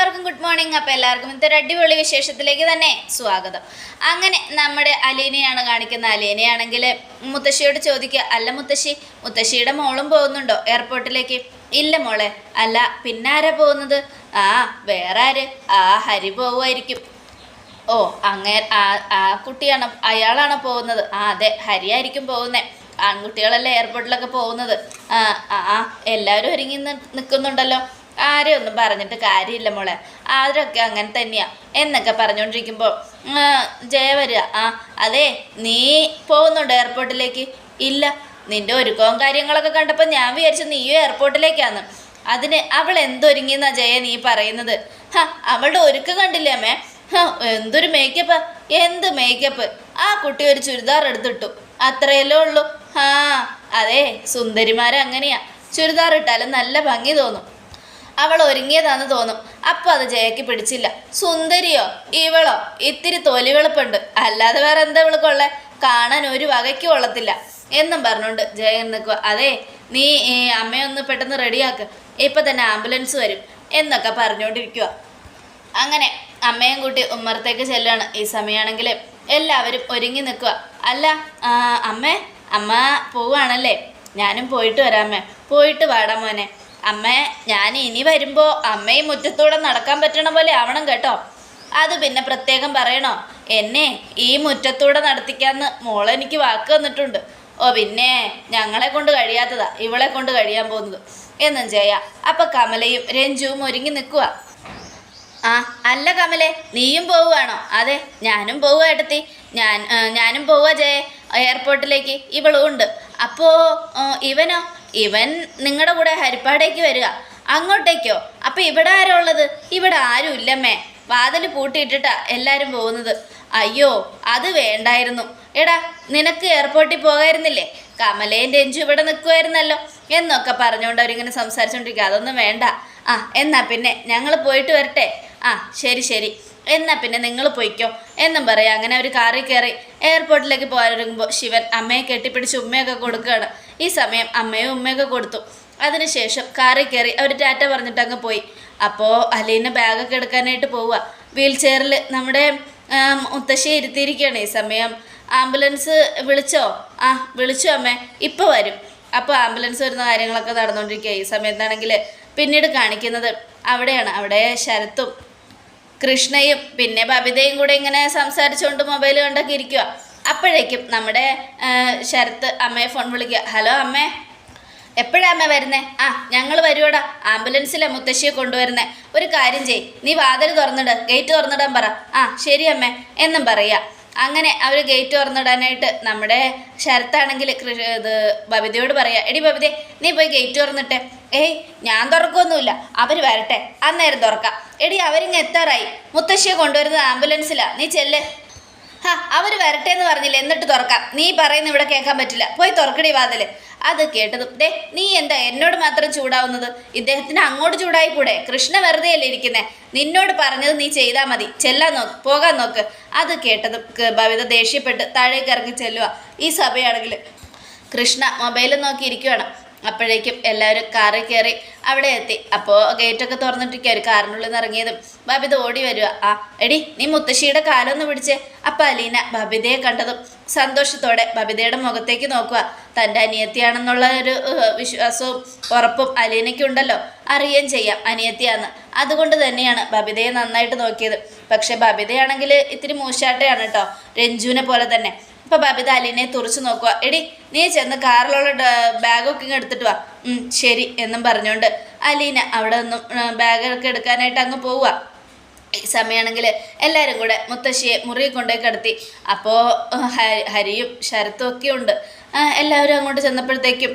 എല്ലാവർക്കും good morning. അപ്പോൾ എല്ലാവർക്കും ഇന്നത്തെ അടിപൊളി വിശേഷത്തിലേക്ക് തന്നെ സ്വാഗതം. അങ്ങനെ നമ്മുടെ അലീനയാണ് കാണിക്കുന്ന. അലീനയാണെങ്കിൽ മുത്തശ്ശിയോട് ചോദിക്കുക അല്ല മുത്തശ്ശി മുത്തശ്ശിയുടെ മോളും പോകുന്നുണ്ടോ എയർപോർട്ടിലേക്ക്? ഇല്ല മോളെ അല്ല പിന്നെ ആരാ പോകുന്നത്? ആ വേറെ ആര്? ആ ഹരി പോവുമായിരിക്കും. ഓ അങ്ങേ ആ ആ കുട്ടിയാണ് അയാളാണ് പോകുന്നത്? ആ അതെ ഹരിയായിരിക്കും പോകുന്നത് ആൺകുട്ടികളല്ലേ എയർപോർട്ടിലൊക്കെ പോകുന്നത്. ആ ആ എല്ലാവരും ഒരുങ്ങി നിൽക്കുന്നുണ്ടല്ലോ ആരെയും ഒന്നും പറഞ്ഞിട്ട് കാര്യമില്ല മോളെ. ആരൊക്കെ അങ്ങനെ തന്നെയാ എന്നൊക്കെ പറഞ്ഞുകൊണ്ടിരിക്കുമ്പോൾ ജയ വരിക. ആ അതെ നീ പോകുന്നുണ്ടോ എയർപോർട്ടിലേക്ക് ഇല്ല. നിന്റെ ഒരുക്കവും കാര്യങ്ങളൊക്കെ കണ്ടപ്പോൾ ഞാൻ വിചാരിച്ചു നീയും എയർപോർട്ടിലേക്കാന്ന് അതിന് അവൾ എന്തൊരുങ്ങിയെന്നാ ജയ നീ പറയുന്നത്? ഹാ അവളുടെ ഒരുക്കം കണ്ടില്ലേ അമ്മേ? എന്തൊരു മേക്കപ്പ് എന്ത് മേക്കപ്പ് ആ കുട്ടി ഒരു ചുരിദാർ എടുത്തിട്ടു. അത്രയല്ലേ ഉള്ളൂ. ഹാ അതെ സുന്ദരിമാരെ അങ്ങനെയാ ചുരിദാർ ഇട്ടാലും നല്ല ഭംഗി തോന്നും. അവൾ ഒരുങ്ങിയതാന്ന് തോന്നും. അപ്പോൾ അത് ജയക്ക് പിടിച്ചില്ല. സുന്ദരിയോ ഇവളോ? ഇത്തിരി തൊലി വെളുപ്പുണ്ട് അല്ലാതെ വേറെ എന്താ ഇവൾക്കുള്ളേ കാണാൻ ഒരു വകയ്ക്ക് കൊള്ളത്തില്ല. എന്നും പറഞ്ഞുകൊണ്ട് ജയൻ നിൽക്കുക. അതെ നീ അമ്മയൊന്ന് പെട്ടെന്ന് റെഡിയാക്ക്. ഇപ്പം തന്നെ ആംബുലൻസ് വരും എന്നൊക്കെ പറഞ്ഞുകൊണ്ടിരിക്കുക. അങ്ങനെ അമ്മയും കൂട്ടി ഉമ്മറത്തേക്ക് ചെല്ലുകയാണ് ഈ സമയമാണെങ്കിൽ എല്ലാവരും ഒരുങ്ങി നിൽക്കുക. അല്ല അമ്മേ അമ്മ പോവുകയാണല്ലേ? ഞാനും പോയിട്ട് വരാമേ പോയിട്ട് വാടാ മോനെ. അമ്മേ ഞാൻ ഇനി വരുമ്പോൾ അമ്മയും മുറ്റത്തൂടെ നടക്കാൻ പറ്റണ പോലെ ആവണം കേട്ടോ. അത് പിന്നെ പ്രത്യേകം പറയണോ? എന്നെ ഈ മുറ്റത്തൂടെ നടത്തിക്കാന്ന് മോളെനിക്ക് വാക്ക് തന്നിട്ടുണ്ട്. ഓ പിന്നെ ഞങ്ങളെ കൊണ്ട് കഴിയാത്തതാ ഇവളെ കൊണ്ട് കഴിയാൻ പോകുന്നത്. എന്നും ചെയ്യാം. അപ്പം കമലയും രഞ്ജുവും ഒരുങ്ങി നിൽക്കുക ആ അല്ല കമലെ നീയും പോവുകയാണോ? അതെ ഞാനും പോവുക ഏട്ടത്തി. ഞാൻ ഞാനും പോവുക ജയ. എയർപോർട്ടിലേക്ക് ഇവളും ഉണ്ട്. അപ്പോൾ ഇവനോ? ഇവൻ നിങ്ങളുടെ കൂടെ ഹരിപ്പാടേക്ക് വരിക. അങ്ങോട്ടേക്കോ? അപ്പം ഇവിടെ ആരാ ഉള്ളത്? ഇവിടെ ആരും ഇല്ലമ്മേ. വാതിൽ പൂട്ടിയിട്ടിട്ടാ എല്ലാവരും പോകുന്നത്. അയ്യോ അത് വേണ്ടായിരുന്നു. എടാ നിനക്ക് എയർപോർട്ടിൽ പോകായിരുന്നില്ലേ? കമലേന്റെ രഞ്ജു ഇവിടെ നിൽക്കുമായിരുന്നല്ലോ എന്നൊക്കെ പറഞ്ഞുകൊണ്ട് അവരിങ്ങനെ സംസാരിച്ചുകൊണ്ടിരിക്കുക അതൊന്നും വേണ്ട. ആ എന്നാ പിന്നെ ഞങ്ങൾ പോയിട്ട് വരട്ടെ. ആ ശരി ശരി. എന്നാ പിന്നെ നിങ്ങൾ പോയിക്കോ. എന്നും പറയാം. അങ്ങനെ അവർ കാറിൽ കയറി എയർപോർട്ടിലേക്ക് പോകാനൊരുങ്ങുമ്പോൾ ശിവൻ അമ്മയെ കെട്ടിപ്പിടിച്ച് ഉമ്മയൊക്കെ കൊടുക്കുകയാണ്. ഈ സമയം അമ്മയും ഉമ്മയൊക്കെ കൊടുത്തു. അതിനുശേഷം കാറിൽ കയറി അവർ ടാറ്റ പറഞ്ഞിട്ട് അങ്ങ് പോയി. അപ്പോൾ അലീന ബാഗൊക്കെ എടുക്കാനായിട്ട് പോവുക. വീൽ ചെയറിൽ നമ്മുടെ മുത്തശ്ശി ഇരുത്തിയിരിക്കുകയാണ്. ഈ സമയം ആംബുലൻസ് വിളിച്ചോ? ആ വിളിച്ചോ അമ്മേ. ഇപ്പോൾ വരും. അപ്പോൾ ആംബുലൻസ് വരുന്ന കാര്യങ്ങളൊക്കെ നടന്നുകൊണ്ടിരിക്കുക ഈ സമയത്താണെങ്കിൽ പിന്നീട് കാണിക്കുന്നത് അവിടെയാണ്. അവിടെ ശരത്തും കൃഷ്ണയും പിന്നെ ബബിതയും കൂടെ ഇങ്ങനെ സംസാരിച്ചുകൊണ്ട് മൊബൈൽ കണ്ടൊക്കെ ഇരിക്കുക അപ്പോഴേക്കും നമ്മുടെ ശരത്ത് അമ്മയെ ഫോൺ വിളിക്കുക. ഹലോ അമ്മേ. എപ്പോഴാ അമ്മ വരുന്നേ? ആ ഞങ്ങൾ വരുവടാ. ആംബുലൻസിലെ മുത്തശ്ശിയെ കൊണ്ടുവരുന്നേ. ഒരു കാര്യം ചെയ് നീ വാതിൽ തുറന്നിട്. ഗേറ്റ് തുറന്നിടാൻ പറ. ആ ശരി അമ്മേ. എന്നും പറയാ. അങ്ങനെ അവർ ഗേറ്റ് തുറന്നിടാനായിട്ട് നമ്മുടെ ശരത്താണെങ്കിൽ ഇത് ബബിതയോട് പറയുക എടി ബബിതെ നീ പോയി ഗേറ്റ് തുറന്നിട്ടെ. ഏയ് ഞാൻ തുറക്കൊന്നുമില്ല. അവർ വരട്ടെ. അന്നേരം തുറക്കാം. എടി അവരിങ്ങ് എത്താറായി. മുത്തശ്ശിയെ കൊണ്ടുവരുന്നത് ആംബുലൻസിലാണ് നീ ചെല്ല്. ഹാ അവർ വരട്ടെ എന്ന് പറഞ്ഞില്ല? എന്നിട്ട് തുറക്കാം. നീ പറയുന്ന ഇവിടെ കേൾക്കാൻ പറ്റില്ല. പോയി തുറക്കടി വാതിൽ. അത് കേട്ടതും. ദേ നീ എന്താ എന്നോട് മാത്രം ചൂടാവുന്നത്? ഇദ്ദേഹത്തിന് അങ്ങോട്ട് ചൂടായി കൂടെ കൃഷ്ണ വെറുതെ അല്ലേ ഇരിക്കുന്നേ? നിന്നോട് പറഞ്ഞത് നീ ചെയ്താൽ മതി. ചെല്ലാൻ നോക്ക് പോകാൻ നോക്ക്. അത് കേട്ടതും ഭവിത ദേഷ്യപ്പെട്ട് താഴേക്ക് ഇറങ്ങി ചെല്ലുക ഈ സഭയാണെങ്കിൽ കൃഷ്ണ മൊബൈലിൽ നോക്കി ഇരിക്കുകയാണ് അപ്പോഴേക്കും എല്ലാവരും കാറിൽ കയറി അവിടെ എത്തി. അപ്പോൾ ഗേറ്റൊക്കെ തുറന്നിട്ടിരിക്കുക ഒരു കാറിനുള്ളിൽ നിന്ന് ഇറങ്ങിയതും. ബബിത ഓടി വരിക ആ എടി നീ മുത്തശ്ശിയുടെ കാലൊന്ന് പിടിച്ച്. അപ്പം അലീന ബബിതയെ കണ്ടതും സന്തോഷത്തോടെ ബബിതയുടെ മുഖത്തേക്ക് നോക്കുക തന്റെ അനിയത്തിയാണെന്നുള്ള ഒരു വിശ്വാസവും ഉറപ്പും അലീനയ്ക്കുണ്ടല്ലോ. അറിയുകയും ചെയ്യാം അനിയത്തിയാന്ന്. അതുകൊണ്ട് തന്നെയാണ് ബബിതയെ നന്നായിട്ട് നോക്കിയത്. പക്ഷേ ബബിതയാണെങ്കിൽ ഇത്തിരി മൂശാട്ടയാണ് കേട്ടോ രഞ്ജുവിനെ പോലെ തന്നെ. ഇപ്പൊ ബബിത അലീനെ തുറച്ചു നോക്കുക. എടി നീ ചെന്ന് കാറിലുള്ള ബാഗൊക്കെ ഇങ്ങ് എടുത്തിട്ട് വാ. ശരി എന്നും പറഞ്ഞുകൊണ്ട് അലീന അവിടെ നിന്നും ബാഗൊക്കെ എടുക്കാനായിട്ട് അങ്ങ് പോവുക. ഈ സമയമാണെങ്കിൽ എല്ലാവരും കൂടെ മുത്തശ്ശിയെ മുറി കൊണ്ടുപോയി കിടത്തി. അപ്പോൾ ഹരിയും ശരത്തും ഒക്കെ ഉണ്ട്. എല്ലാവരും അങ്ങോട്ട് ചെന്നപ്പോഴത്തേക്കും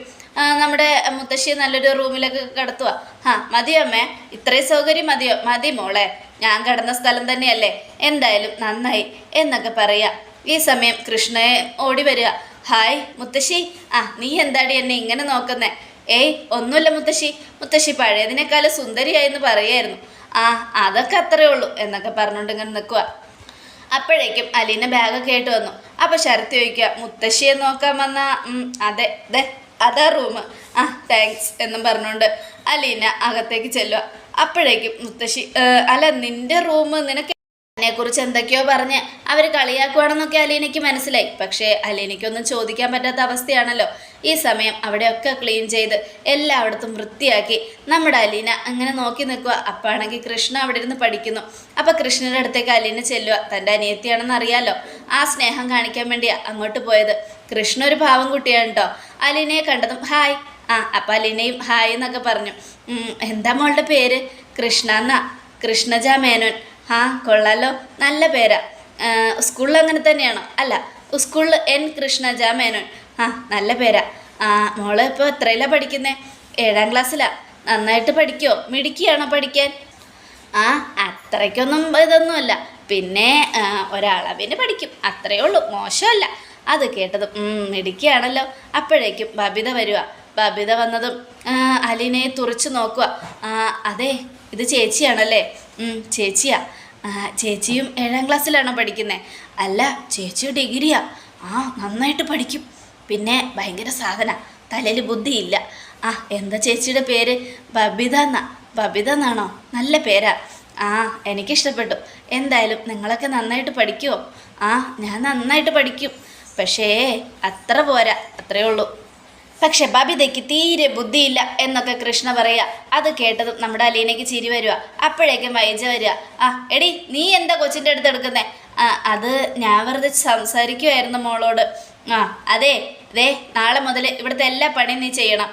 നമ്മുടെ മുത്തശ്ശിയെ നല്ലൊരു റൂമിലൊക്കെ കിടത്തുക. ആ മതിയോ അമ്മേ? ഇത്രയും സൗകര്യം മതിയോ? മതി മോളെ. ഞാൻ കിടന്ന സ്ഥലം തന്നെയല്ലേ? എന്തായാലും നന്നായി എന്നൊക്കെ പറയാ. ഈ സമയം കൃഷ്ണയെ ഓടി വരിക. ഹായ് മുത്തശ്ശി. ആ നീ എന്താടി എന്നെ ഇങ്ങനെ നോക്കുന്നേ? ഏയ് ഒന്നുമില്ല മുത്തശ്ശി. മുത്തശ്ശി പഴയതിനേക്കാളും സുന്ദരിയായെന്ന് പറയായിരുന്നു ആ അതൊക്കെ അത്രേ ഉള്ളൂ എന്നൊക്കെ പറഞ്ഞുകൊണ്ട് ഇങ്ങനെ നിൽക്കുക. അപ്പോഴേക്കും അലീന ബാഗൊക്കെ ആയിട്ട് വന്നു. അപ്പോൾ ശരത്ത് ചോദിക്കുക മുത്തശ്ശിയെ നോക്കാൻ വന്ന അതെ ദേ അതാ റൂം ആ താങ്ക്സ് എന്നും പറഞ്ഞുകൊണ്ട് അലീന അകത്തേക്ക് ചെല്ലുക. അപ്പോഴേക്കും മുത്തശ്ശി "ഏ, അല്ല നിന്റെ റൂം നിനക്ക് അതിനെ കുറിച്ച് എന്തൊക്കെയോ പറഞ്ഞ് അവർ കളിയാക്കുവാണെന്നൊക്കെ അലീനയ്ക്ക് മനസ്സിലായി. പക്ഷേ അലീനയ്ക്കൊന്നും ചോദിക്കാൻ പറ്റാത്ത അവസ്ഥയാണല്ലോ. ഈ സമയം അവിടെയൊക്കെ ക്ലീൻ ചെയ്ത് എല്ലായിടത്തും വൃത്തിയാക്കി നമ്മുടെ അലീന അങ്ങനെ നോക്കി നിൽക്കുക. അപ്പാണെങ്കിൽ കൃഷ്ണ അവിടെ ഇരുന്ന് പഠിക്കുന്നു. അപ്പോൾ കൃഷ്ണന്റെ അടുത്തേക്ക് അലീന ചെല്ലുക. തന്റെ അനിയത്തിയാണെന്ന് അറിയാലോ. ആ സ്നേഹം കാണിക്കാൻ വേണ്ടിയാ അങ്ങോട്ട് പോയത്. കൃഷ്ണ ഒരു ഭാവം കുട്ടിയാണ് കേട്ടോ അലീനയെ കണ്ടതും ഹായ്. ആ അപ്പം അലീനയും ഹായ് എന്നൊക്കെ പറഞ്ഞു. എന്താ മോളുടെ പേര്? കൃഷ്ണ എന്നാ? കൃഷ്ണജ മേനോൻ. ആ കൊള്ളാലോ. നല്ല പേരാ. സ്കൂളിൽ അങ്ങനെ തന്നെയാണോ? അല്ല സ്കൂളിൽ എൻ കൃഷ്ണജ മേനോൻ. ആ നല്ല പേരാ. ആ മോൾ ഇപ്പോൾ എത്രയിലാണ് പഠിക്കുന്നത് ഏഴാം ക്ലാസ്സിലാ. നന്നായിട്ട് പഠിക്കുമോ മിടുക്കിയാണോ പഠിക്കാൻ? ആ അത്രയ്ക്കൊന്നും ഇതൊന്നുമല്ല. പിന്നെ ഒരളവിന് പഠിക്കും. അത്രയേ ഉള്ളൂ. മോശമല്ല. അത് കേട്ടതും "ഉം, മിടുക്കിയാണല്ലോ. അപ്പോഴേക്കും ബബിത വരിക ബബിത വന്നതും അലിനെ തുറച്ചു നോക്കുക അതെ ഇത് ചേച്ചിയാണല്ലേ? "ഉം, ചേച്ചിയാ. ചേച്ചിയും ഏഴാം ക്ലാസ്സിലാണോ പഠിക്കുന്നത് അല്ല ചേച്ചി ഡിഗ്രിയാ. ആ നന്നായിട്ട് പഠിക്കും. പിന്നെ ഭയങ്കര സാധന. തലയിൽ ബുദ്ധിയില്ല. ആ എന്താ ചേച്ചിയുടെ പേര്? ബബിത എന്നാ. ബബിത എന്നാണോ? നല്ല പേരാ. ആ എനിക്കിഷ്ടപ്പെട്ടു. എന്തായാലും നിങ്ങളൊക്കെ നന്നായിട്ട് പഠിക്കുമോ ആ ഞാൻ നന്നായിട്ട് പഠിക്കും. പക്ഷേ അത്ര പോരാ. അത്രയേ ഉള്ളൂ. പക്ഷെ ബബിതയ്ക്ക് തീരെ ബുദ്ധിയില്ല എന്നൊക്കെ കൃഷ്ണ പറയുക അത് കേട്ടതും നമ്മുടെ അലീനയ്ക്ക് ചിരി വരിക അപ്പോഴേക്കും വൈജ വരിക ആ എടി നീ എന്താ കൊച്ചിന്റെ അടുത്ത് എടുക്കുന്നേ? ആ അത് ഞാൻ വെറുതെ സംസാരിക്കുമായിരുന്നു മോളോട്. ആ അതെ ദേ നാളെ മുതൽ ഇവിടുത്തെ എല്ലാ പണിയും നീ ചെയ്യണം.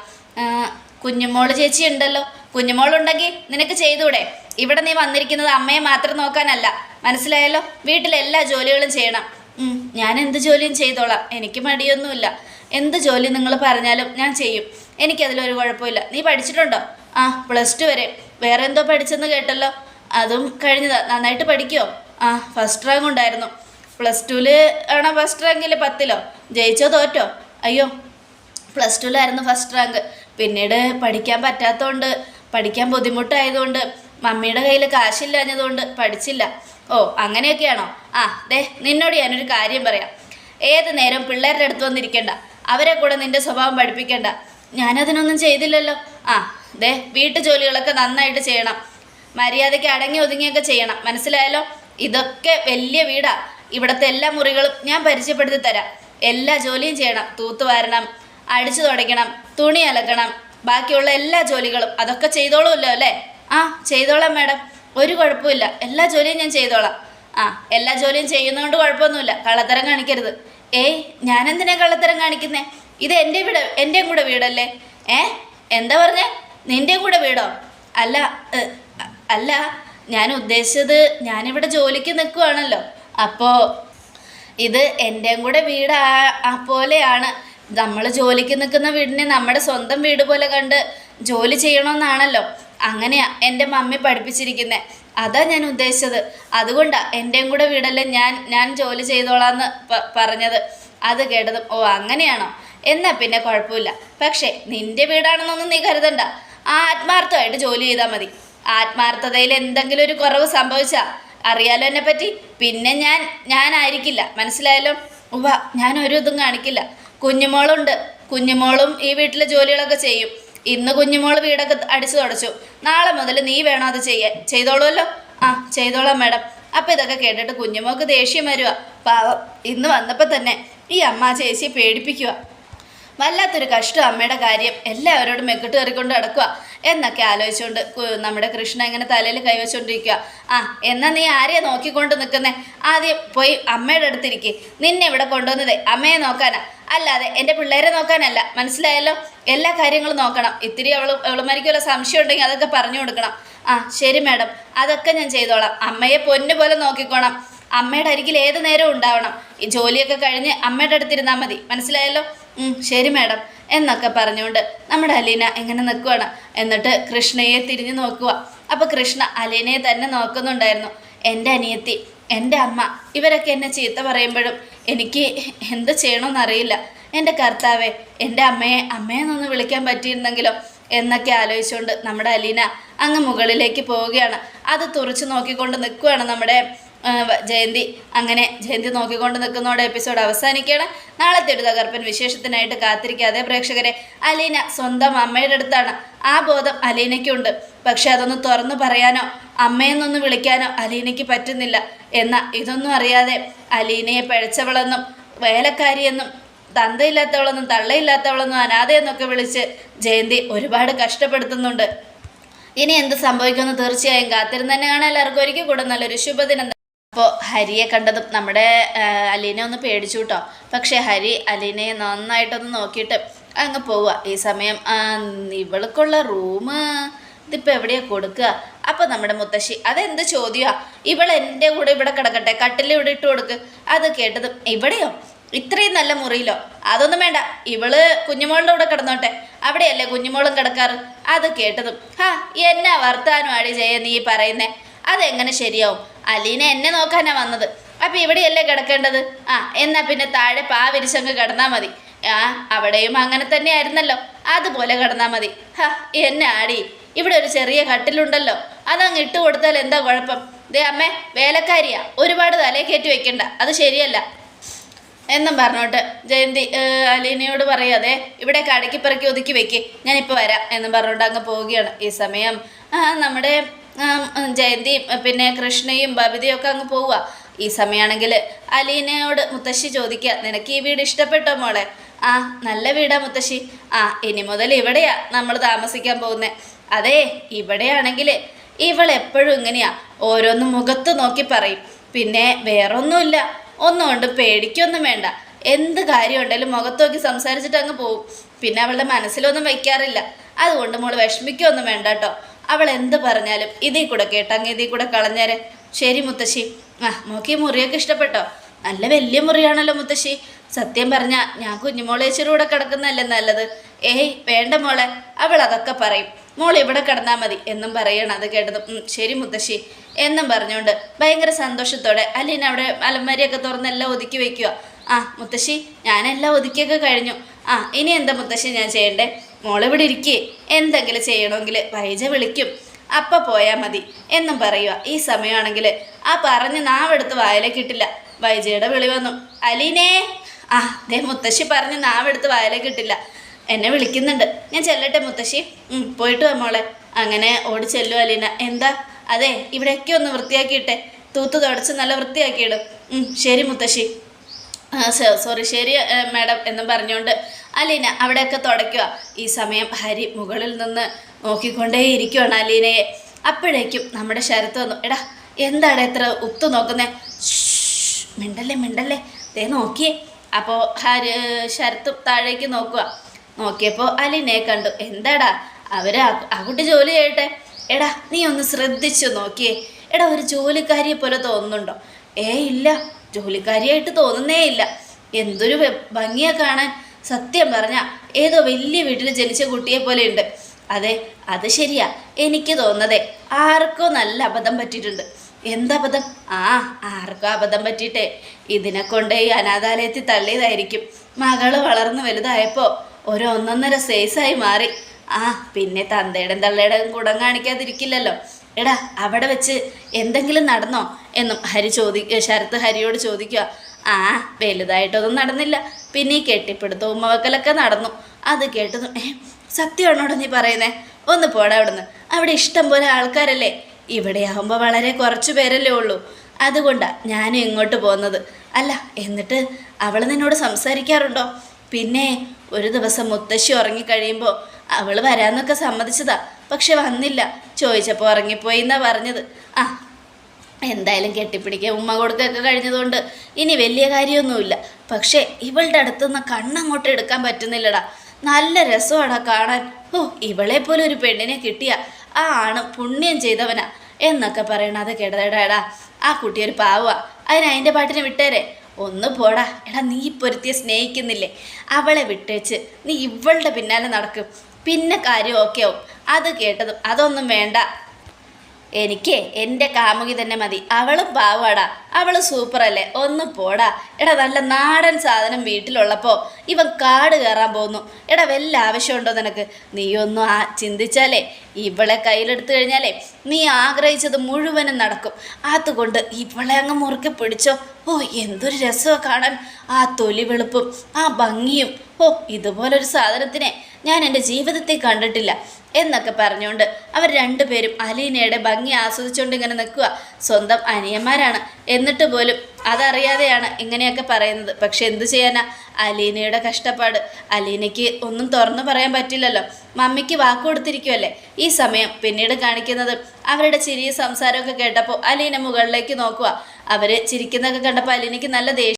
കുഞ്ഞുമോൾ ചേച്ചി ഉണ്ടല്ലോ. കുഞ്ഞുമോളുണ്ടെങ്കിൽ നിനക്ക് ചെയ്തൂടെ? ഇവിടെ നീ വന്നിരിക്കുന്നത് അമ്മയെ മാത്രം നോക്കാനല്ല. മനസ്സിലായല്ലോ? വീട്ടിലെ എല്ലാ ജോലികളും ചെയ്യണം. ഞാൻ എന്ത് ജോലിയും ചെയ്തോളാം. എനിക്ക് മടിയൊന്നുമില്ല. എന്ത് ജോലി നിങ്ങൾ പറഞ്ഞാലും ഞാൻ ചെയ്യും. എനിക്കതിലൊരു കുഴപ്പമില്ല. നീ പഠിച്ചിട്ടുണ്ടോ? ആ പ്ലസ് ടു വരെ. വേറെ എന്തോ പഠിച്ചെന്ന് കേട്ടല്ലോ. അതും കഴിഞ്ഞതാ. നന്നായിട്ട് പഠിക്കുമോ ആ ഫസ്റ്റ് റാങ്ക് ഉണ്ടായിരുന്നു. പ്ലസ് ടുവിൽ ആണോ ഫസ്റ്റ് റാങ്കിൽ പത്തിലോ? ജയിച്ചോ തോറ്റോ? അയ്യോ പ്ലസ് ടുവിലായിരുന്നു ഫസ്റ്റ് റാങ്ക് പിന്നീട് പഠിക്കാൻ പറ്റാത്തതുകൊണ്ട് പഠിക്കാൻ ബുദ്ധിമുട്ടായതുകൊണ്ട് മമ്മിയുടെ കയ്യിൽ കാശില്ലാഞ്ഞതുകൊണ്ട് പഠിച്ചില്ല. ഓ അങ്ങനെയൊക്കെയാണോ? ആ ദേ നിന്നോട് ഞാനൊരു കാര്യം പറയാം. ഏത് നേരം പിള്ളേരുടെ അടുത്ത് വന്നിരിക്കണ്ട? അവരെ കൂടെ നിന്റെ സ്വഭാവം പഠിപ്പിക്കണ്ട. ഞാനതിനൊന്നും ചെയ്തില്ലല്ലോ. ആ ദേ വീട്ടു ജോലികളൊക്കെ നന്നായിട്ട് ചെയ്യണം. മര്യാദയ്ക്ക് അടങ്ങി ഒതുങ്ങിയൊക്കെ ചെയ്യണം. മനസ്സിലായല്ലോ? ഇതൊക്കെ വലിയ വീടാ. ഇവിടുത്തെ എല്ലാ മുറികളും ഞാൻ പരിചയപ്പെടുത്തി തരാം. എല്ലാ ജോലിയും ചെയ്യണം. തൂത്തുവാരണം അടിച്ചു തുടയ്ക്കണം തുണി അലക്കണം ബാക്കിയുള്ള എല്ലാ ജോലികളും. അതൊക്കെ ചെയ്തോളൂല്ലോ അല്ലേ? ആ ചെയ്തോളാം മാഡം. ഒരു കുഴപ്പമില്ല എല്ലാ ജോലിയും ഞാൻ ചെയ്തോളാം. ആ എല്ലാ ജോലിയും ചെയ്യുന്നതുകൊണ്ട് കുഴപ്പമൊന്നുമില്ല. കള്ളത്തരം കാണിക്കരുത്. ഏയ് ഞാനെന്തിനാ കള്ളത്തരം കാണിക്കുന്നേ? ഇത് എന്റെ വീട് എന്റെയും കൂടെ വീടല്ലേ? ഏ എന്താ പറഞ്ഞേ? നിന്റെയും കൂടെ വീടോ? അല്ല അല്ല ഞാൻ ഉദ്ദേശിച്ചത് ഞാനിവിടെ ജോലിക്ക് നിൽക്കുവാണല്ലോ അപ്പോൾ ഇത് എന്റെയും കൂടെ വീടാ ആ പോലെയാണ്. നമ്മൾ ജോലിക്ക് നിൽക്കുന്ന വീടിനെ നമ്മുടെ സ്വന്തം വീട് പോലെ കണ്ട് ജോലി ചെയ്യണമെന്നാണല്ലോ അങ്ങനെയാണ് എന്റെ മമ്മി പഠിപ്പിച്ചിരിക്കുന്നത് അതാ ഞാൻ ഉദ്ദേശിച്ചത്. അതുകൊണ്ടാ എന്റെയും കൂടെ വീടല്ലേ ഞാൻ ഞാൻ ജോലി ചെയ്തോളാന്ന് പറഞ്ഞത്. അത് കേട്ടതും ഓ അങ്ങനെയാണോ? എന്നാ പിന്നെ കുഴപ്പമില്ല. പക്ഷേ നിന്റെ വീടാണെന്നൊന്നും നീ കരുതണ്ട. ആത്മാർത്ഥമായിട്ട് ജോലി ചെയ്താൽ മതി. ആത്മാർത്ഥതയിൽ എന്തെങ്കിലും ഒരു കുറവ് സംഭവിച്ചാ അറിയാലോ എന്നെ പറ്റി. പിന്നെ ഞാൻ ഞാനായിരിക്കില്ല. മനസ്സിലായല്ലോ? ഉവ ഞാൻ ഒരു ഇതും കാണിക്കില്ല. കുഞ്ഞുമോളുണ്ട്. കുഞ്ഞുമോളും ഈ വീട്ടിലെ ജോലികളൊക്കെ ചെയ്യും. ഇന്ന് കുഞ്ഞുമോൾ വീടൊക്കെ അടിച്ചു തുടച്ചു. നാളെ മുതൽ നീ വേണം അത് ചെയ്യാൻ ചെയ്തോളുമല്ലോ ആ ചെയ്തോളാം മാഡം. അപ്പം ഇതൊക്കെ കേട്ടിട്ട് കുഞ്ഞുമോൾക്ക് ദേഷ്യം വരുവാ. പാവം ഇന്ന് വന്നപ്പോൾ തന്നെ ഈ അമ്മ ചേച്ചിയെ പേടിപ്പിക്കുക വല്ലാത്തൊരു കഷ്ടം അമ്മയുടെ കാര്യം. എല്ലാവരോടും മെക്കിട്ട് കയറിക്കൊണ്ട് നടക്കുക എന്നൊക്കെ ആലോചിച്ചുകൊണ്ട് നമ്മുടെ കൃഷ്ണ ഇങ്ങനെ തലയിൽ കൈവച്ചുകൊണ്ടിരിക്കുക ആ എന്നാൽ നീ ആരെയാ നോക്കിക്കൊണ്ട് നിൽക്കുന്നേ ആദ്യം പോയി അമ്മയുടെ അടുത്തിരിക്കെ. നിന്നെ ഇവിടെ കൊണ്ടുവന്നതേ അമ്മയെ നോക്കാനാ. അല്ലാതെ എന്റെ പിള്ളേരെ നോക്കാനല്ല. മനസ്സിലായല്ലോ? എല്ലാ കാര്യങ്ങളും നോക്കണം. ഇത്തിരി അവൾ അവളുമാരിക്ക് വല്ല സംശയം ഉണ്ടെങ്കിൽ അതൊക്കെ പറഞ്ഞു കൊടുക്കണം. ആ ശരി മാഡം. അതൊക്കെ ഞാൻ ചെയ്തോളാം. അമ്മയെ പൊന്നു പോലെ നോക്കിക്കോണം. അമ്മയുടെ അരികിൽ ഏത് നേരവും ഉണ്ടാവണം. ഈ ജോലിയൊക്കെ കഴിഞ്ഞ് അമ്മയുടെ അടുത്തിരുന്നാൽ മതി. മനസ്സിലായല്ലോ? ശരി മാഡം. എന്നൊക്കെ പറഞ്ഞുകൊണ്ട് നമ്മുടെ അലീന എങ്ങനെ നിൽക്കുവാണ്. എന്നിട്ട് കൃഷ്ണയെ തിരിഞ്ഞു നോക്കുക. അപ്പോൾ കൃഷ്ണ അലീനയെ തന്നെ നോക്കുന്നുണ്ടായിരുന്നു. എന്റെ അനിയത്തി എന്റെ അമ്മ ഇവരൊക്കെ എന്നെ ചീത്ത പറയുമ്പോഴും എനിക്ക് എന്ത് ചെയ്യണമെന്നറിയില്ല എന്റെ കർത്താവെ എന്റെ അമ്മയെ അമ്മയെന്നൊന്ന് വിളിക്കാൻ പറ്റിയിരുന്നെങ്കിലോ? എന്നൊക്കെ ആലോചിച്ചുകൊണ്ട് നമ്മുടെ അലീന അങ്ങ് മുകളിലേക്ക് പോവുകയാണ്. അത് തുറച്ചു നോക്കിക്കൊണ്ട് നിൽക്കുകയാണ് നമ്മുടെ ജയന്തി അങ്ങനെ ജയന്തി നോക്കിക്കൊണ്ട് നിൽക്കുന്നതോടെ എപ്പിസോഡ് അവസാനിക്കുകയാണ്. നാളത്തെ ഒരു തകർപ്പൻ വിശേഷത്തിനായിട്ട് കാത്തിരിക്കാതെ പ്രേക്ഷകരെ അലീന സ്വന്തം അമ്മയുടെ അടുത്താണ്. ആ ബോധം അലീനയ്ക്കുണ്ട്. പക്ഷെ അതൊന്ന് തുറന്നു പറയാനോ അമ്മയെന്നൊന്ന് വിളിക്കാനോ അലീനയ്ക്ക് പറ്റുന്നില്ല. എന്നാൽ ഇതൊന്നും അറിയാതെ അലീനയെ പഴച്ചവളെന്നും വേലക്കാരിയെന്നും തന്തയില്ലാത്തവളെന്നും തള്ളയില്ലാത്തവളെന്നും അനാഥയെന്നൊക്കെ വിളിച്ച് ജയന്തി ഒരുപാട് കഷ്ടപ്പെടുത്തുന്നുണ്ട്. ഇനി എന്ത് സംഭവിക്കുമെന്ന് തീർച്ചയായും കാത്തിരുന്ന് തന്നെ കാണാൻ എല്ലാവർക്കും ഒരിക്കൽ കൂടെ നല്ലൊരു ശുഭദിനം അപ്പോൾ ഹരിയെ കണ്ടതും നമ്മുടെ അലീനെ അലീന ഒന്ന് പേടിച്ചു കേട്ടോ പക്ഷേ ഹരി അലീനയെ നന്നായിട്ടൊന്ന് നോക്കിയിട്ട് അങ്ങ് പോവുക ഈ സമയം ആ, ഇവൾക്കുള്ള റൂം ഇതിപ്പോൾ എവിടെയാണ് കൊടുക്കുക? അപ്പോൾ നമ്മുടെ മുത്തശ്ശി അതെന്ത് ചോദ്യമാണ് ഇവൾ എന്റെ കൂടെ ഇവിടെ കിടക്കട്ടെ. കട്ടിൽ ഇവിടെ ഇട്ട് കൊടുക്ക്. അത് കേട്ടതും ഇവിടെയോ? ഇത്രയും നല്ല മുറിയിലോ? അതൊന്നും വേണ്ട. ഇവൾ കുഞ്ഞുമോളുടെ കൂടെ കിടന്നോട്ടെ. അവിടെയല്ലേ കുഞ്ഞുമോളും കിടക്കാറ്? അത് കേട്ടതും ഹാ എന്നാ വർത്താനമാടി ജയ നീ പറയുന്നേ? അതെങ്ങനെ ശരിയാവും? അലീന എന്നെ നോക്കാനാണ് വന്നത്. അപ്പൊ ഇവിടെയല്ലേ കിടക്കേണ്ടത്? ആ എന്നാ പിന്നെ താഴെ പാ വിരിച്ചങ്ങ് കിടന്നാ മതി. ആ അവിടെയും അങ്ങനെ തന്നെയായിരുന്നല്ലോ. അതുപോലെ കിടന്നാ മതി. ഹാ എന്നെ ആടി. ഇവിടെ ഒരു ചെറിയ കട്ടിലുണ്ടല്ലോ. അതങ്ങ് ഇട്ട് കൊടുത്താൽ എന്താ കുഴപ്പം? ദേ അമ്മേ വേലക്കാരിയാ. ഒരുപാട് തലേ കയറ്റി വെക്കണ്ട. അത് ശരിയല്ല. എന്നും പറഞ്ഞോട്ട് ജയന്തി അലീനയോട് പറയാതെ ഇവിടെ കടക്കിപ്പറക്കി ഒതുക്കി വെക്ക്. ഞാനിപ്പോൾ വരാം. എന്നും പറഞ്ഞോട്ട് അങ്ങ് പോവുകയാണ്. ഈ സമയം നമ്മുടെ ജയന്തിയും പിന്നെ കൃഷ്ണയും ബബിതയും ഒക്കെ അങ്ങ് പോവുക. ഈ സമയമാണെങ്കിൽ അലീനയോട് മുത്തശ്ശി ചോദിക്കുക നിനക്ക് ഈ വീട് ഇഷ്ടപ്പെട്ടോ മോളെ? ആ നല്ല വീടാ മുത്തശ്ശി. ആ ഇനി മുതൽ ഇവിടെയാ നമ്മൾ താമസിക്കാൻ പോകുന്നത് അതെ ഇവിടെയാണെങ്കിൽ ഇവൾ എപ്പോഴും ഇങ്ങനെയാ ഓരോന്ന് മുഖത്ത് നോക്കി പറയും. പിന്നെ വേറൊന്നുമില്ല ഒന്നും കൊണ്ട് പേടിക്കൊന്നും വേണ്ട. എന്ത് കാര്യം ഉണ്ടെങ്കിലും മുഖത്ത് നോക്കി സംസാരിച്ചിട്ട് അങ്ങ് പോവും. പിന്നെ അവളുടെ മനസ്സിലൊന്നും വയ്ക്കാറില്ല. അതുകൊണ്ട് മോൾ വിഷമിക്കൊന്നും വേണ്ട കേട്ടോ. അവൾ എന്ത് പറഞ്ഞാലും ഇതേ കൂടെ കേട്ടങ്ങ് ഇതേ കൂടെ കളഞ്ഞേരെ. ശരി മുത്തശ്ശി. ആ മോക്കി മുറിയൊക്കെ ഇഷ്ടപ്പെട്ടോ? നല്ല വലിയ മുറിയാണല്ലോ മുത്തശ്ശി. സത്യം പറഞ്ഞ ഞാൻ കുഞ്ഞുമോളേച്ചിയുടെ കൂടെ കിടക്കുന്നതല്ലേ നല്ലത്. ഏയ് വേണ്ട മോളെ. അവൾ അതൊക്കെ പറയും. മോൾ ഇവിടെ കിടന്നാൽ മതി എന്നും പറയണം അത് കേട്ടത്. "ഉം, ശരി മുത്തശ്ശി. എന്നും പറഞ്ഞുകൊണ്ട് ഭയങ്കര സന്തോഷത്തോടെ അലീന അവിടെ അലമാരിയൊക്കെ തുറന്ന് എല്ലാം ഒതുക്കി വെക്കുക ആ മുത്തശ്ശി ഞാനെല്ലാം ഒതുക്കിയൊക്കെ കഴിഞ്ഞു. ആ ഇനി എന്താ മുത്തശ്ശി ഞാൻ ചെയ്യണ്ടേ? മോളിവിടെ ഇരിക്കേ? എന്തെങ്കിലും ചെയ്യണമെങ്കിൽ വൈജ വിളിക്കും. അപ്പം പോയാൽ മതി. എന്നും പറയുക ഈ സമയമാണെങ്കിൽ ആ പറഞ്ഞ് നാവെടുത്ത് വായിലേക്ക് ഇട്ടില്ല. വൈജയുടെ വിളി വന്നു. അലീനേ! ആ ദേ മുത്തശ്ശി പറഞ്ഞ് നാവെടുത്ത് വായിലേക്ക് ഇട്ടില്ല. എന്നെ വിളിക്കുന്നുണ്ട്. ഞാൻ ചെല്ലട്ടെ മുത്തശ്ശി. പോയിട്ട് വാ മോളെ. അങ്ങനെ ഓടി ചെല്ലു അലീന. എന്താ? അതെ ഇവിടെയൊക്കെ ഒന്ന് വൃത്തിയാക്കിയിട്ടെ. തൂത്ത് തുടച്ച് നല്ല വൃത്തിയാക്കിയിടും. ശരി മുത്തശ്ശി. സോറി ശരി മാഡം എന്നും പറഞ്ഞുകൊണ്ട് അലീന അവിടെയൊക്കെ തുടയ്ക്കുക. ഈ സമയം ഹരി മുകളിൽ നിന്ന് നോക്കിക്കൊണ്ടേ ഇരിക്കുവാണ് അലീനയെ. അപ്പോഴേക്കും നമ്മുടെ ശരത്ത് വന്നു എടാ എന്താണ് എത്ര ഉത്തു നോക്കുന്നേ? മിണ്ടല്ലേ മിണ്ടല്ലേ? ദേ നോക്കിയേ. അപ്പോൾ ഹരി ശരത്ത് താഴേക്ക് നോക്കുക. നോക്കിയപ്പോൾ അലീനയെ കണ്ടു. എന്താടാ? അവർ കുട്ടി ജോലി ചെയ്യട്ടെ? എടാ നീ ഒന്ന് ശ്രദ്ധിച്ചു നോക്കിയേ. എടാ ഒരു ജോലിക്കാരിയെ പോലെ തോന്നുന്നുണ്ടോ? ഏ ഇല്ല ജോലിക്കാരിയായിട്ട് തോന്നുന്നേ ഇല്ല. എന്തൊരു ഭംഗിയാ കാണാൻ. സത്യം പറഞ്ഞ ഏതോ വലിയ വീട്ടിൽ ജനിച്ച കുട്ടിയെ പോലെ ഉണ്ട് അതെ അത് ശരിയാ. എനിക്ക് തോന്നതേ ആർക്കോ നല്ല അബദ്ധം പറ്റിയിട്ടുണ്ട്. എന്തബദ്ധം ആ ആർക്കോ അബദ്ധം പറ്റിയിട്ടേ. ഇതിനെ കൊണ്ട് ഈ അനാഥാലയത്തിൽ തള്ളിയതായിരിക്കും. മകൾ വളർന്നു വലുതായപ്പോൾ ഒരു ഒന്നൊന്നര സൈസായി മാറി. ആ പിന്നെ തന്തയുടെയും തള്ളയുടെയും കുടം കാണിക്കാതിരിക്കില്ലല്ലോ. എടാ അവിടെ വെച്ച് എന്തെങ്കിലും നടന്നോ? എന്നും ഹരി ചോദി ശരത്ത് ഹരിയോട് ചോദിക്കുക ആ വലുതായിട്ടൊന്നും നടന്നില്ല. പിന്നെ ഈ കെട്ടിപ്പിടുത്തവും ഉമ്മവക്കലൊക്കെ നടന്നു. അത് കേട്ടു ഏ സത്യമാണോടോ നീ പറയുന്നേ? ഒന്ന് പോടാ അവിടുന്ന്. അവിടെ ഇഷ്ടം പോലെ ആൾക്കാരല്ലേ? ഇവിടെ ആവുമ്പോൾ വളരെ കുറച്ച് പേരല്ലേ ഉള്ളൂ. അതുകൊണ്ടാണ് ഞാനും ഇങ്ങോട്ട് പോകുന്നത്. അല്ല എന്നിട്ട് അവൾ നിന്നോട് സംസാരിക്കാറുണ്ടോ? പിന്നെ ഒരു ദിവസം മുത്തശ്ശി ഉറങ്ങിക്കഴിയുമ്പോൾ അവൾ വരാമെന്നൊക്കെ സമ്മതിച്ചതാ. പക്ഷെ വന്നില്ല. ചോദിച്ചപ്പോൾ ഉറങ്ങിപ്പോയി എന്നാ പറഞ്ഞത്. ആ എന്തായാലും കെട്ടിപ്പിടിക്കുക ഉമ്മ കൊടുക്കുകയൊക്കെ കഴിഞ്ഞതുകൊണ്ട് ഇനി വലിയ കാര്യമൊന്നുമില്ല. പക്ഷേ ഇവളുടെ അടുത്തുനിന്ന് കണ്ണങ്ങോട്ട് എടുക്കാൻ പറ്റുന്നില്ലടാ. നല്ല രസമാടാ കാണാൻ. ഓ ഇവളെ പോലെ ഒരു പെണ്ണിനെ കിട്ടിയ ആ ആണ് പുണ്യം ചെയ്തവനാ എന്നൊക്കെ പറയണത് കേട്ടതേടാ ആ കുട്ടി ഒരു പാവുക അതിന് അതിന്റെ പാട്ടിന് വിട്ടേരെ. ഒന്ന് പോടാ. എടാ നീ പൊരുത്തിയെ സ്നേഹിക്കുന്നില്ലേ? അവളെ വിട്ടേച്ച് നീ ഇവളുടെ പിന്നാലെ നടക്കും. പിന്നെ കാര്യം ഓക്കെ അത് കേട്ടതും അതൊന്നും വേണ്ട. എനിക്ക് എന്റെ കാമുകി തന്നെ മതി. അവളും പാവാടാ. അവൾ സൂപ്പറല്ലേ? ഒന്ന് പോടാ. എടാ നല്ല നാടൻ സാധനം വീട്ടിലുള്ളപ്പോൾ ഇവൻ കാട് കയറാൻ പോകുന്നു എടാ വല്ല ആവശ്യമുണ്ടോ നിനക്ക്? നീ ഒന്നും ആ ചിന്തിച്ചാലേ. ഇവളെ കയ്യിലെടുത്തു കഴിഞ്ഞാലേ നീ ആഗ്രഹിച്ചത് മുഴുവനും നടക്കും. അതുകൊണ്ട് ഇവളെ അങ്ങ് മുറുക്കെ പിടിച്ചോ. ഓ എന്തൊരു രസമാണ് കാണാൻ. ആ തൊലി വെളുപ്പും ആ ഭംഗിയും. ഓ ഇതുപോലൊരു സാധനത്തിനെ ഞാൻ എന്റെ ജീവിതത്തെ കണ്ടിട്ടില്ല എന്നൊക്കെ പറഞ്ഞുകൊണ്ട് അവർ രണ്ടുപേരും അലീനയുടെ ഭംഗി ആസ്വദിച്ചുകൊണ്ട് ഇങ്ങനെ നിൽക്കുക. സ്വന്തം അനിയന്മാരാണ്. എന്നിട്ട് പോലും അതറിയാതെയാണ് ഇങ്ങനെയൊക്കെ പറയുന്നത്. പക്ഷെ എന്തു ചെയ്യാനാ? അലീനയുടെ കഷ്ടപ്പാട്. അലീനയ്ക്ക് ഒന്നും തുറന്നു പറയാൻ പറ്റില്ലല്ലോ. മമ്മിക്ക് വാക്ക് കൊടുത്തിരിക്കുമല്ലേ ഈ സമയം പിന്നീട് കാണിക്കുന്നത് അവരുടെ ചിരിയും സംസാരമൊക്കെ കേട്ടപ്പോൾ അലീന മുകളിലേക്ക് നോക്കുക. അവർ ചിരിക്കുന്നതൊക്കെ കണ്ടപ്പോൾ അലീനയ്ക്ക് നല്ല ദേഷ്യം